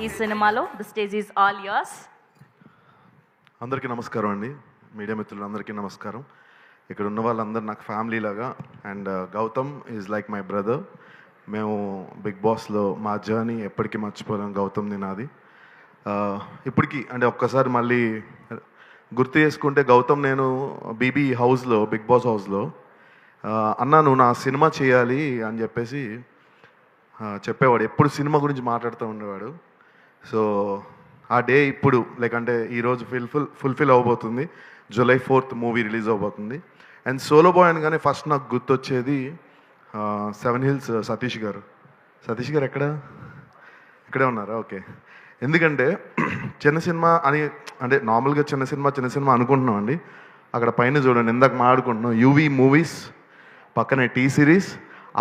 ఈ సినిమాలో the stage is all yours అందరికీ నమస్కారం అండి. మీడియా మిత్రులందరికీ నమస్కారం. ఇక్కడ ఉన్న వాళ్ళందరూ నాకు ఫ్యామిలీ లాగా. And uh, Gautam is like my brother మేము బిగ్ బాస్లో మా జర్నీ ఎప్పటికీ మర్చిపోలేం గౌతమ్ది నాది. Uh, ఇప్పటికీ అంటే ఒక్కసారి మళ్ళీ గుర్తు చేసుకుంటే గౌతమ్ నేను బీబీ హౌస్లో బిగ్ బాస్ హౌస్లో uh, అన్నా నువ్వు నా సినిమా చేయాలి అని చెప్పేసి చెప్పేవాడు. ఎప్పుడు సినిమా గురించి మాట్లాడుతూ ఉండేవాడు. సో ఆ డే ఇప్పుడు లైక్ అంటే ఈరోజు ఫుల్ఫిల్ ఫుల్ఫిల్ అవ్వబోతుంది జూలై ఫోర్త్ మూవీ రిలీజ్ అవబోతుంది. అండ్ సోలో బాయ్ అనగానే ఫస్ట్ నాకు గుర్తొచ్చేది సెవెన్ హిల్స్ సతీష్ గారు. సతీష్ గారు ఎక్కడ? ఇక్కడే ఉన్నారా? ఓకే. ఎందుకంటే చిన్న సినిమా అని అంటే నార్మల్గా చిన్న సినిమా చిన్న సినిమా అనుకుంటున్నాం అండి. అక్కడ పైన చూడండి ఇందాక మాట్లాడుకుంటున్నాం యూవీ మూవీస్ పక్కనే టీ సిరీస్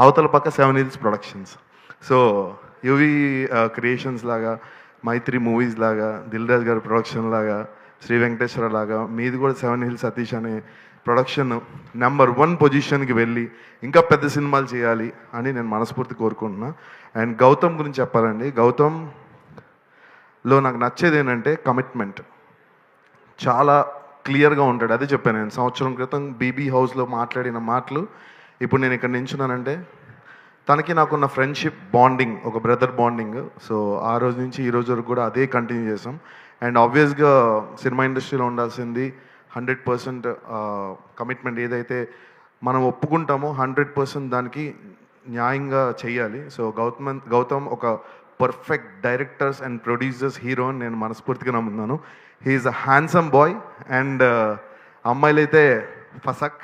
అవతల పక్క seven hills productions. So UV creations లాగా మైత్రి మూవీస్ లాగా దిల్ రాజు గారి ప్రొడక్షన్ లాగా శ్రీ వెంకటేశ్వర లాగా మీది కూడా సెవెన్ హిల్స్ సతీష్ అనే ప్రొడక్షన్ నెంబర్ వన్ పొజిషన్కి వెళ్ళి ఇంకా పెద్ద సినిమాలు చేయాలి అని నేను మనస్ఫూర్తి కోరుకుంటున్నా. అండ్ గౌతమ్ గురించి చెప్పాలండి. గౌతమ్లో నాకు నచ్చేది ఏంటంటే కమిట్మెంట్ చాలా క్లియర్గా ఉంటాడు. అదే చెప్పాను నేను. సంవత్సరం క్రితం బీబీ హౌస్లో మాట్లాడిన మాటలు ఇప్పుడు నేను ఇక్కడ నించున్నానంటే తనకి నాకున్న ఫ్రెండ్షిప్ బాండింగ్ ఒక బ్రదర్ బాండింగ్ సో ఆ రోజు నుంచి ఈ రోజు వరకు కూడా అదే కంటిన్యూ చేసాం. అండ్ ఆబ్వియస్గా సినిమా ఇండస్ట్రీలో ఉండాల్సింది హండ్రెడ్ పర్సెంట్ కమిట్మెంట్ ఏదైతే మనం ఒప్పుకుంటామో హండ్రెడ్ పర్సెంట్ దానికి న్యాయంగా చేయాలి. సో గౌతమ్ గౌతమ్ ఒక perfect directors and producers hero అని నేను మనస్ఫూర్తిగా నమ్ముతున్నాను. He's a handsome boy and అమ్మాయిలు అయితే ఫసక్.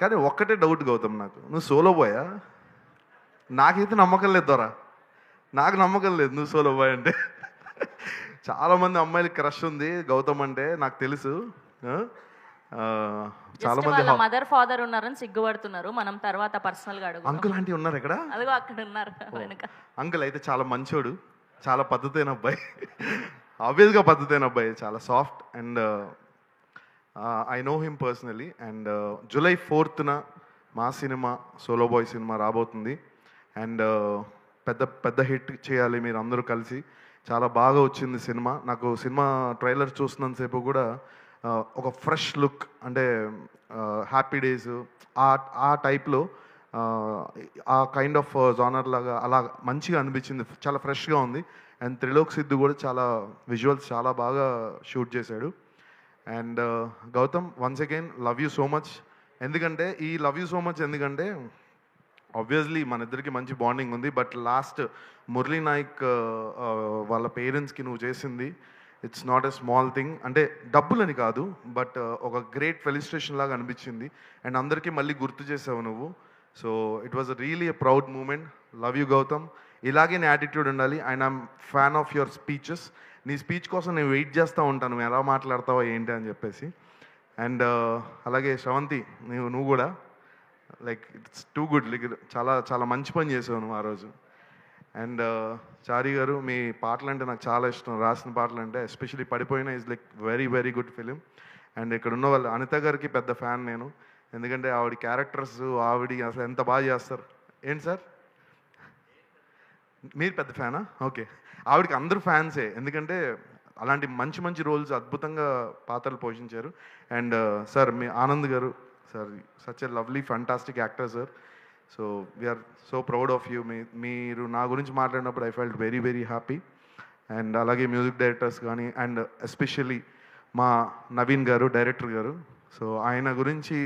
కానీ ఒక్కటే డౌట్ గౌతమ్ నాకు. నువ్వు సోలో బాయా నాకైతే నమ్మకం లేదు దొరా. నాకు నమ్మకం లేదు నువ్వు సోలో బాయ్ అంటే. చాలా మంది అమ్మాయిలకి క్రష్ ఉంది గౌతమ్ అంటే నాకు తెలుసు. చాలా మంది మదర్ ఫాదర్ ఉన్నారని సిగ్గుపడుతున్నారు. మనం తర్వాత పర్సనల్గా అడుగు అంకుల్ ఆంటీ ఉన్నారు ఇక్కడ? అదిగో అక్కడ ఉన్నారు వెనుక. అంకుల్ అయితే చాలా మంచోడు చాలా పద్ధతైన అబ్బాయి. ఆబ్వియస్గా పద్ధతైన అబ్బాయి చాలా soft and I know him personally and July ఫోర్త్న మా సినిమా సోలో బాయ్ సినిమా రాబోతుంది. అండ్ పెద్ద పెద్ద హిట్ చేయాలి మీరు అందరూ కలిసి. చాలా బాగా వచ్చింది సినిమా. నాకు సినిమా ట్రైలర్ చూస్తున్నంతసేపు కూడా ఒక ఫ్రెష్ లుక్ అంటే హ్యాపీ డేస్ ఆ ఆ టైప్లో ఆ కైండ్ ఆఫ్ జానర్ లాగా అలా మంచిగా అనిపించింది. చాలా ఫ్రెష్గా ఉంది. అండ్ త్రిలోక్ సిద్ధు కూడా చాలా విజువల్స్ చాలా బాగా షూట్ చేశాడు. And Gautam once again love you so much. ఎందుకంటే ఈ లవ్ యూ సో మచ్ ఎందుకంటే ఆబ్వియస్లీ మన ఇద్దరికి మంచి బాండింగ్ ఉంది బట్ లాస్ట్ మురళీ నాయక్ వాళ్ళ పేరెంట్స్కి నువ్వు చేసింది it's not a small thing అంటే డబ్బులని కాదు బట్ ఒక గ్రేట్ ఫెలిస్ట్రేషన్ లాగా అనిపించింది. అండ్ అందరికీ మళ్ళీ గుర్తు చేసావు నువ్వు. So it was really a proud moment love you Gautam ఇలాగే నీ యాటిట్యూడ్ ఉండాలి. And I'm fan of your speeches నీ స్పీచ్ కోసం నేను వెయిట్ చేస్తూ ఉంటాను. నువ్వు ఎలా మాట్లాడతావో ఏంటి అని చెప్పేసి. అండ్ అలాగే శ్రవంతి నువ్వు నువ్వు కూడా. Like it's too good like చాలా చాలా మంచి పని చేసాను ఆ రోజు. అండ్ uh, చారి గారు మీ పాటలు అంటే నాకు చాలా ఇష్టం. రాసిన పాటలు అంటే ఎస్పెషలీ పడిపోయిన is like very very good film and ఇక్కడ ఉన్న వాళ్ళు అనిత గారికి పెద్ద ఫ్యాన్ నేను. ఎందుకంటే ఆవిడ క్యారెక్టర్స్ ఆవిడ అసలు ఎంత బాగా చేస్తారు. ఏంటి సార్? మీరు పెద్ద ఫ్యానా ఓకే ఆవిడకి అందరూ ఫ్యాన్సే ఎందుకంటే అలాంటి మంచి మంచి రోల్స్ అద్భుతంగా పాత్రలు పోషించారు. And uh, sir me Anand garu sir such a lovely fantastic actor sir so we're so proud of you మీ మీరు నా గురించి మాట్లాడినప్పుడు I felt very very happy and అలాగే మ్యూజిక్ డైరెక్టర్స్ కానీ అండ్ ఎస్పెషల్లీ మా నవీన్ గారు డైరెక్టర్ గారు. సో ఆయన గురించి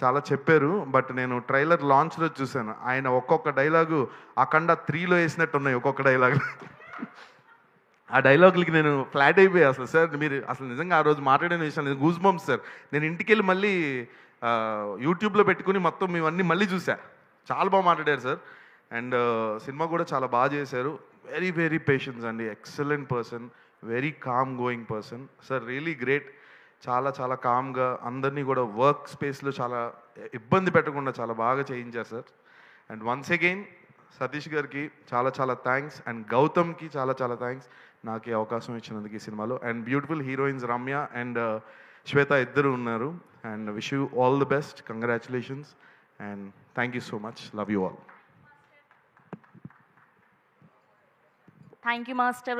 చాలా చెప్పారు. బట్ నేను ట్రైలర్ లాంచ్లో చూశాను. ఆయన ఒక్కొక్క డైలాగు అఖండ త్రీలో వేసినట్టు ఉన్నాయి ఒక్కొక్క డైలాగ్ ఆ డైలాగులకి నేను ఫ్లాట్ అయిపోయా అసలు సార్ మీరు అసలు నిజంగా ఆ రోజు మాట్లాడిన విషయం గూజ్ బంప్స్ సార్ నేను ఇంటికి వెళ్ళి మళ్ళీ యూట్యూబ్లో పెట్టుకుని మొత్తం ఇవన్నీ మళ్ళీ చూసా. చాలా బాగా మాట్లాడారు సార్. అండ్ సినిమా కూడా చాలా బాగా చేశారు. వెరీ వెరీ పేషెన్స్ అండి. Excellent person very calm going person sir really great చాలా చాలా కామ్గా అందరినీ కూడా వర్క్ స్పేస్లో చాలా ఇబ్బంది పెట్టకుండా చాలా బాగా చేయించారు sir. And once again Satish గారికి చాలా చాలా థ్యాంక్స్ అండ్ గౌతమ్కి చాలా చాలా థ్యాంక్స్ నాకు అవకాశం ఇచ్చినందుకు ఈ సినిమాలో. And beautiful heroines Ramya and Swetha ఇద్దరు ఉన్నారు. And wish you all the best congratulations and thank you so much love you all thank you master